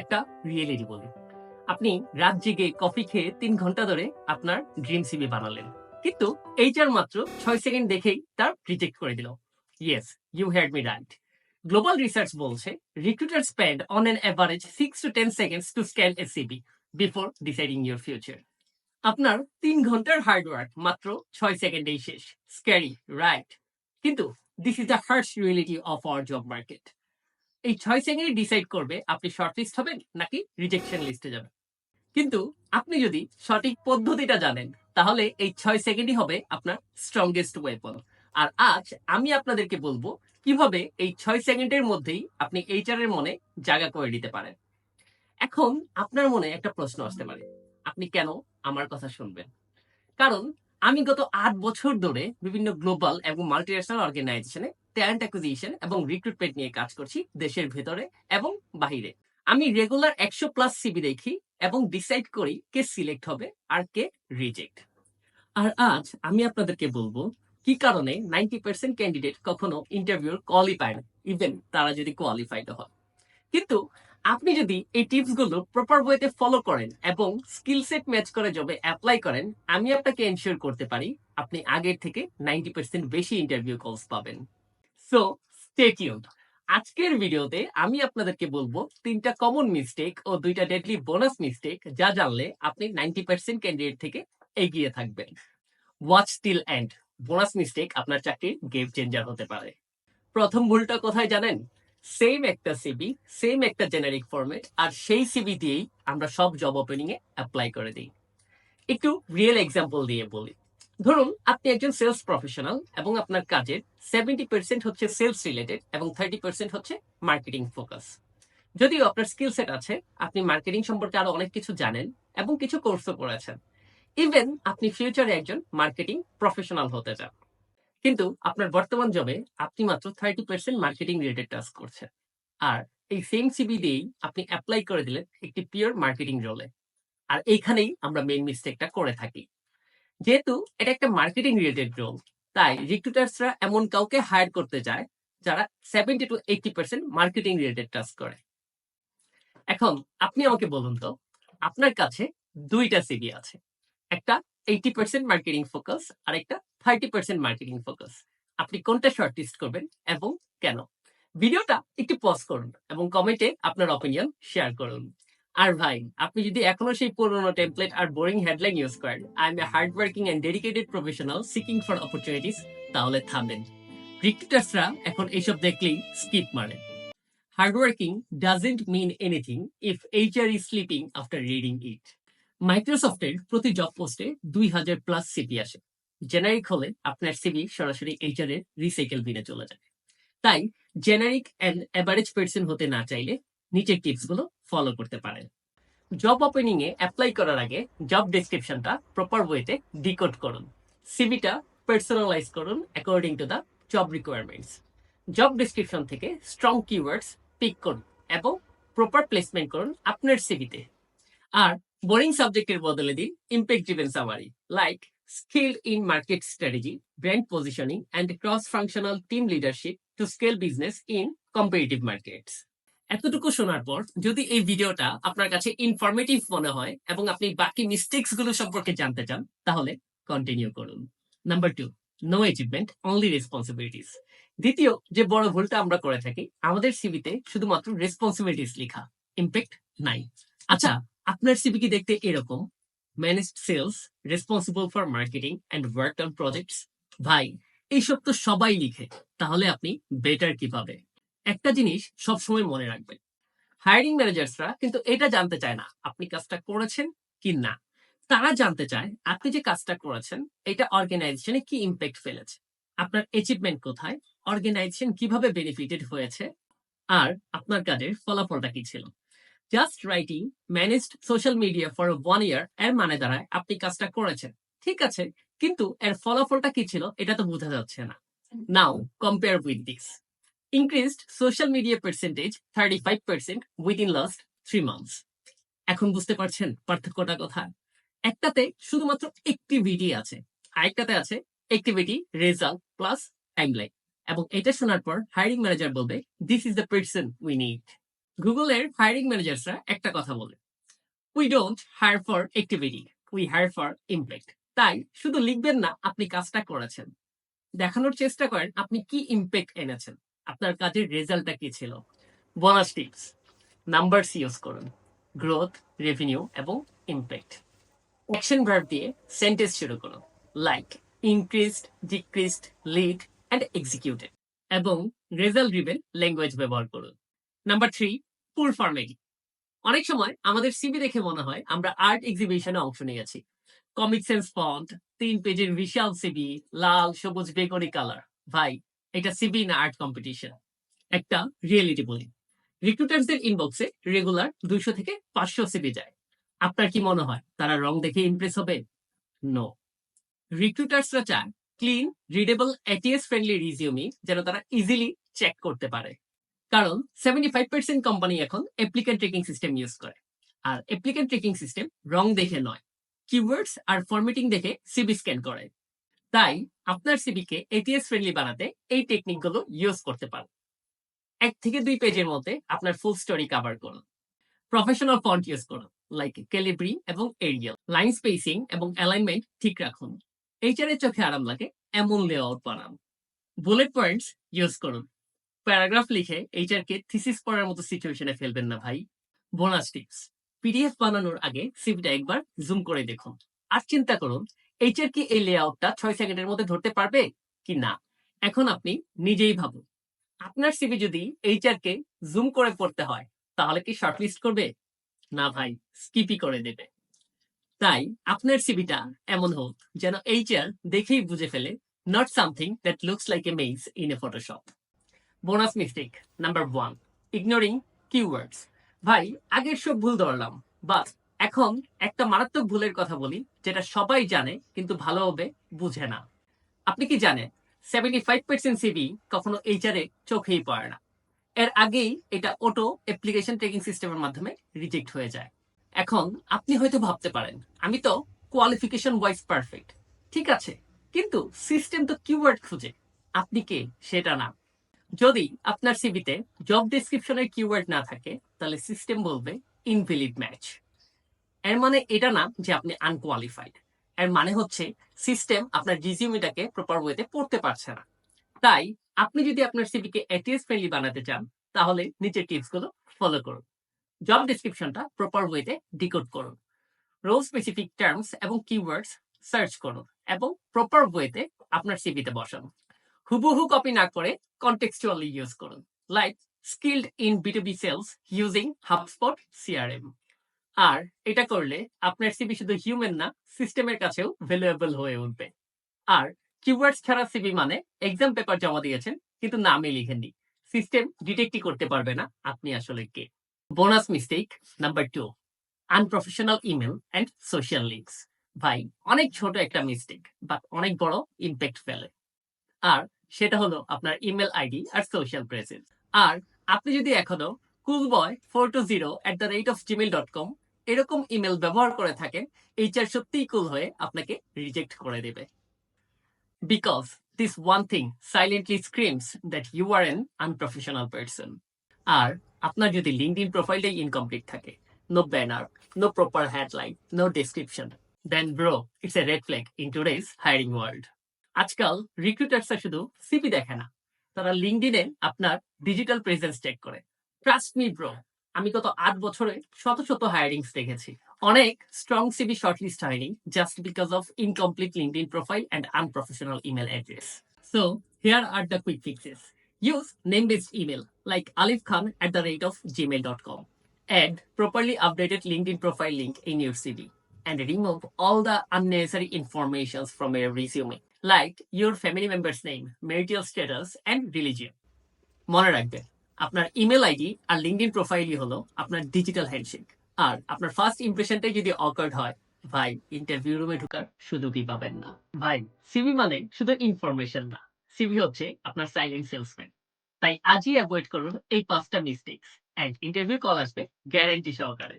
একটা রিয়েলিটি বলি আপনি রাত জেগে কফি খেয়ে তিন ঘণ্টা ধরে আপনার ড্রিম সিবি বানালেন। কিন্তু এইচআর মাত্র ছয় সেকেন্ড দেখেই তার রিজেক্ট করে দিল। Yes you had me right global research বলছে recruiter spend on an average six to ten seconds to scan a CV before deciding your future আপনার তিন ঘণ্টার হার্ডওয়ার্ক মাত্র ছয় সেকেন্ডেই শেষ। স্ক্যারি রাইট কিন্তু this is the harsh reality of our job market এই ছয় সেকেন্ডে ডিসাইড করবে আপনি শর্ট লিস্ট হবেন নাকি রিজেকশন লিস্টে যাবেন। কিন্তু আপনি যদি সঠিক পদ্ধতিটা জানেন, তাহলে এই ছয় সেকেন্ডই হবে আপনার স্ট্রংগেস্ট ওয়েপন আর আজ আমি আপনাদেরকে বলব কীভাবে এই ছয় সেকেন্ডের মধ্যেই আপনি এইচআর এর মনে জায়গা করে দিতে পারেন। এখন আপনার মনে একটা প্রশ্ন আসতে পারে। আপনি কেন আমার কথা শুনবেন? কারণ আমি গত আট বছর ধরে বিভিন্ন গ্লোবাল এবং মাল্টিন্যাশনাল অর্গানাইজেশনে ট্যালেন্ট অ্যাকুইজিশন এবং রিক্রুটমেন্ট নিয়ে কাজ করছি দেশের ভেতরে এবং বাহিরে। আমি রেগুলার একশো প্লাস সিবি দেখি এবং ডিসাইড করি কে সিলেক্ট হবে আর কে রিজেক্ট আর আজ আমি আপনাদেরকে বলব কি কারণে নাইনটি পার্সেন্ট ক্যান্ডিডেট কখনো ইন্টারভিউর না ইভেন তারা যদি কোয়ালিফাইড হয়। কিন্তু আপনি যদি এই টিপসগুলো প্রপার ওয়েতে ফলো করেন এবং স্কিল সেট ম্যাচ করে জবে অ্যাপ্লাই করেন, আমি আপনাকে এনশিওর করতে পারি আপনি আগের থেকে নাইনটি পার্সেন্ট বেশি ইন্টারভিউ কলস পাবেন। সো স্টে টিউনড আজকের ভিডিওতে আমি আপনাদেরকে বলব তিনটা কমন মিস্টেক ও দুইটা ডেডলি বোনাস মিস্টেক যা জানলে আপনি নাইনটি পার্সেন্ট ক্যান্ডিডেট থেকে এগিয়ে থাকবেন। Watch till end bonus mistake আপনার চাকরির গেম চেঞ্জার হতে পারে। প্রথম ভুলটা কোথায় জানেন? সেম একটা সিবি সেম একটা জেনারিক ফরম্যাট আর সেই সিবি দিয়েই আমরা সব জব ওপেনিং এ অ্যাপ্লাই করে দিই। একটু রিয়েল এক্সাম্পল দিয়ে বলি। ধরুন, আপনি একজন সেলস প্রফেশনাল এবং আপনার কাজের সেভেন্টি পার্সেন্ট হচ্ছে সেলস রিলেটেড এবং থার্টি পার্সেন্ট হচ্ছে মার্কেটিং ফোকাস যদিও আপনার স্কিল সেট আছে, আপনি মার্কেটিং সম্পর্কে আরও অনেক কিছু জানেন এবং কিছু কোর্সও করেছেন। ইভেন আপনি ফিউচারে একজন মার্কেটিং প্রফেশনাল হতে চান। কিন্তু আপনার বর্তমান জবে আপনি মাত্র thirty percent marketing related task করছেন। আর এই সেম সিবি দিয়েই আপনি অ্যাপ্লাই করে দিলেন একটি পিওর মার্কেটিং রোলে আর এইখানেই আমরা মেইন মিস্টেকটা করে থাকি। যেহেতু এটা একটা মার্কেটিং রিলেটেড রোল তাই রিক্রুটার্সরা এমন কাউকে হায়ার করতে যায় যারা seventy to eighty percent marketing related task করে। এখন আপনি আমাকে বলুন তো, আপনার কাছে দুইটা সিবি আছে। একটা এইটি পার্সেন্ট মার্কেটিং ফোকাস আর একটা থার্টি পার্সেন্ট মার্কেটিং ফোকাস আপনি কোনটা শর্টলিস্ট করবেন এবং কেন? ভিডিওটা একটু পজ করুন এবং কমেন্টে আপনার অপিনিয়ন শেয়ার করুন। আর ভাই, আপনি যদি এখনও সেই পুরোনো টেমপ্লেট আর বোরিং হেডলাইন ইউজ করেন I am a hard working and dedicated professional seeking for opportunities তাহলে থামবেন রিক্রুটার্সরা এখন এইসব দেখলেই স্কিপ মারে। Hard working doesn't mean anything if HR is sleeping after reading it মাইক্রোসফটের প্রতি জব পোস্টে দুই হাজার প্লাস সিপি আসে। জেনারিক হলে আপনার সিভি সরাসরি এইচআর এর রিসাইকেল বিনে চলে যায়। তাই জেনারিক অ্যান্ড অ্যাভারেজ পার্সন হতে না চাইলে নিচের টিপসগুলো ফলো করতে পারেন। জব ওপেনিং এ অ্যাপ্লাই করার আগে জব ডেসক্রিপশনটা প্রপার ওয়েতে ডিকোড করুন। সিভিটা পার্সোনালাইজ করুন according to the job requirements job description থেকে স্ট্রং কিওয়ার্ডস পিক করুন এবং প্রপার প্লেসমেন্ট করুন আপনার সিভিতে আর বোরিং সাবজেক্টের বদলে দিন impact driven summary like skilled in market strategy, brand positioning, and cross-functional team leadership to scale business in competitive markets. এতটুকু শোনার পর যদি এই ভিডিওটা আপনার কাছে ইনফরমেটিভ মনে হয় এবং আপনি বাকি মিস্টেক্সগুলো সম্পর্কে জানতে চান তাহলে কন্টিনিউ করুন। Number two no achievement only responsibilities দ্বিতীয় যে বড় ভুলটা আমরা করে থাকি আমাদের সিভিতে শুধুমাত্র রেসপন্সিবিলিটিস লেখা। ইম্প্যাক্ট নাই। আচ্ছা আপনার সিভি কি দেখতে এরকম? Managed sales responsible for marketing and work on projects ভাই, এইসব তো সবাই লিখে, তাহলে আপনি বেটার কীভাবে একটা জিনিস সবসময় মনে রাখবেন হায়ারিং ম্যানেজার্সরা কিন্তু এটা জানতে চায় না, আপনি কাজটা করেছেন কি না? তারা জানতে চায়, আপনি যে কাজটা করেছেন, এটা অর্গানাইজেশনে কি ইম্প্যাক্ট ফেলেছে? আপনার অ্যাচিভমেন্ট কোথায়? অর্গানাইজেশন কীভাবে বেনিফিটেড হয়েছে? আর আপনার কাজের ফলাফলটা কি ছিল? Just writing managed social media for one year এর মানে দাঁড়ায় আপনি কাজটা করেছেন। ঠিক আছে, কিন্তু এর ফলাফলটা কি ছিল এটা তো বোঝা যাচ্ছে না। Now compare with this increased social media percentage thirty five percent within last three months এখন বুঝতে পারছেন পার্থক্যটা কোথায়? একটাতে শুধুমাত্র অ্যাক্টিভিটি আছে, আরেকটাতে আছে অ্যাক্টিভিটি রেজাল্ট প্লাস টাইমলাইন এবং এটা শোনার পর হায়ারিং ম্যানেজার বলবে this is the person we need গুগলের হায়ারিং ম্যানেজার্সরা একটা কথা বলে we don't hire for activity we hire for impact তাই শুধু লিখবেন না, আপনি কাজটা করেছেন। দেখানোর চেষ্টা করেন, আপনি কি ইম্প্যাক্ট এনেছেন, আপনার কাজের রেজাল্টটা কি ছিল। বোনাস টিপস নাম্বারস ইউজ করুন গ্রোথ রেভিনিউ এবং ইম্প্যাক্ট অ্যাকশন ভার্ব দিয়ে সেন্টেন্স শুরু করুন like increased decreased lead and executed এবং রেজাল্ট রিবেন ল্যাঙ্গুয়েজ ব্যবহার করুন। নাম্বার থ্রি পুর ফর্মেটি অনেক সময় আমাদের সিবি দেখে মনে হয় আমরা আর্ট এক্সিবিশনে অংশ নিয়েছি। কমিক সেন্স ফন্ট তিন পেজের বিশাল সিবি লাল, সবুজ, বেগুনি কালার ভাই, এটা সিবি না আর্ট কম্পিটিশন একটা রিয়েলিটি বলি রিক্রুটার্সদের ইনবক্সে রেগুলার দুইশো থেকে পাঁচশো সিবি যায়। আপনার কি মনে হয়, তারা রং দেখে ইমপ্রেস হবে? নো রিক্রুটার্সরা চায় clean readable ATS friendly resume যেন তারা ইজিলি চেক করতে পারে। কারণ সেভেন্টি ফাইভ পার্সেন্ট কোম্পানি এখন অ্যাপ্লিকেন্ট ট্রেকিং সিস্টেম ইউজ করে। আর অ্যাপ্লিকেন্ট ট্রেকিং সিস্টেম রং দেখে নয়। কিওয়ার্ডস আর ফরম্যাটিং দেখে সিবি স্ক্যান করে। তাই আপনার সিবিকে এটিএস ফ্রেন্ডলি বানাতে এই টেকনিকগুলো ইউজ করতে পারেন। এক থেকে দুই পেজের মধ্যে আপনার ফুল স্টোরি কভার করুন। প্রফেশনাল ফন্ট ইউজ করুন লাইক ক্যালিব্রি এবং এরিয়াল লাইন স্পেসিং এবং অ্যালাইনমেন্ট ঠিক রাখুন। এইচআর চোখে আরাম লাগে, এমন লেআউট বানান। বুলেট পয়েন্টস ইউজ করুন। প্যারাগ্রাফ লিখে এইচআর কে থিসিস পড়ার মতো সিচুয়েশনে ফেলবেন না ভাই। Bonus tips. পিডিএফ বানানোর আগে সিভিটা একবার জুম করে দেখুন। আর চিন্তা করুন, এইচআর কি এই লেআউটটা ছয় সেকেন্ডের মধ্যে ধরতে পারবে কি না? এখন আপনি নিজেই ভাবুন। আপনার সিভি যদি এইচআর কে জুম করে পড়তে হয়, তাহলে কি শর্টলিস্ট করবে? না ভাই স্কিপই করে দেবে। তাই আপনার সিভিটা এমন হোক যেন এইচআর দেখেই বুঝে ফেলে not something that looks like a maze in a Photoshop bonus mistake number one ignoring keywords ভাই, আগের সব ভুল ধরলাম বাট এখন একটা মারাত্মক ভুলের কথা বলি, যেটা সবাই জানে, কিন্তু ভালোভাবে বুঝে না। আপনি কি জানেন সেভেন্টি ফাইভ পার্সেন্ট সিবি কখনো এইচআরে চোখেই পড়ে না। এর আগেই এটা অটো অ্যাপ্লিকেশন ট্রেকিং সিস্টেমের মাধ্যমে রিজেক্ট হয়ে যায়। এখন আপনি হয়তো ভাবতে পারেন, আমি তো কোয়ালিফিকেশন ওয়াইজ পারফেক্ট ঠিক আছে, কিন্তু সিস্টেম তো কিওয়ার্ড খুঁজে, আপনি কে? সেটা না। যদি আপনার সিভিতে জব ডেসক্রিপশনের কিওয়ার্ড না থাকে, তাহলে সিস্টেম বলবে ইনভ্যালিড ম্যাচ এর মানে এটা না যে আপনি আনকোয়ালিফাইড এর মানে হচ্ছে সিস্টেম আপনার রিজিউমিটাকে প্রপার ওয়েতে পড়তে পারছে না। তাই আপনি যদি আপনার সিভিকে এটিএস ফ্রেন্ডলি বানাতে চান, তাহলে নিচের টিপসগুলো ফলো করুন। জব ডেসক্রিপশনটা প্রপার ওয়েতে ডিকোড করুন। রোল স্পেসিফিক টার্মস এবং কিওয়ার্ডস সার্চ করুন এবং প্রপার ওয়েতে আপনার সিভিতে বসান। হুবহু কপি না করে কন্টেক্সচুয়ালি ইউজ করুন লাইক স্কিল্ড ইন বিটুবি সেলস ইউজিং হাবস্পট সিআরএম আর এটা করলে আপনার সিবি শুধু হিউম্যান না সিস্টেমের কাছেও ভ্যালুয়েবল হয়ে উঠবে। আর কিওয়ার্ডস ছাড়া সিবি মানে এক্সাম পেপার জমা দিয়েছেন, কিন্তু নামে লিখেননি। সিস্টেম ডিটেক্টই করতে পারবে না আপনি আসলে কে। Bonus mistake number two unprofessional email and social links ভাই, অনেক ছোট একটা মিস্টেক বাট অনেক বড় ইম্প্যাক্ট ফেলে। আর সেটা হলো আপনার ইমেল আইডি আর সোশ্যাল প্রেজেন্স আর আপনি যদি এখনও cool boy four two zero at the rate of Gmail dot com এরকম ইমেল ব্যবহার করে থাকেন এইচআর সত্যিই কুল হয়ে আপনাকে রিজেক্ট করে দেবে। Because this one thing silently screams that you are an unprofessional person আর আপনার যদি লিঙ্কড ইন প্রোফাইলটাই ইনকমপ্লিট থাকে no banner no proper headline no description then bro it's a red flag in today's hiring world আজকাল রিক্রুটার্সরা শুধু CV দেখে না, তারা লিঙ্কডিনে আপনার ডিজিটাল প্রেজেন্স চেক করে। ট্রাস্ট মি ব্রো আমি গত আট বছরে শত শত হায়ারিংস দেখেছি। অনেক স্ট্রং সিবি শর্টলিস্ট হয়নি just because of incomplete LinkedIn profile and unprofessional email address so here are the quick fixes use name based email like Alif Khan at the at the rate of gmail.com add properly updated linkedin profile link in your cv and remove all the unnecessary informations from your resume like your family member's name, marital status, and religion. মনে রাখবেন, আপনার email ID আর LinkedIn প্রোফাইলই হলো আপনার digital handshake আর আপনার first ইমপ্রেশনটাই যদি occurred হয়, ভাই ইন্টারভিউ রুমে ঢোকার সুযোগই পাবেন না। ভাই সিভি মানে শুধু ইনফরমেশন না সিভি হচ্ছে আপনার সাইলেন্ট সেলসম্যান তাই আজই অ্যাভয়েড করুন এই পাঁচটা মিস্টেক্স এন্ড ইন্টারভিউ কল আসবে গ্যারান্টি সহকারে।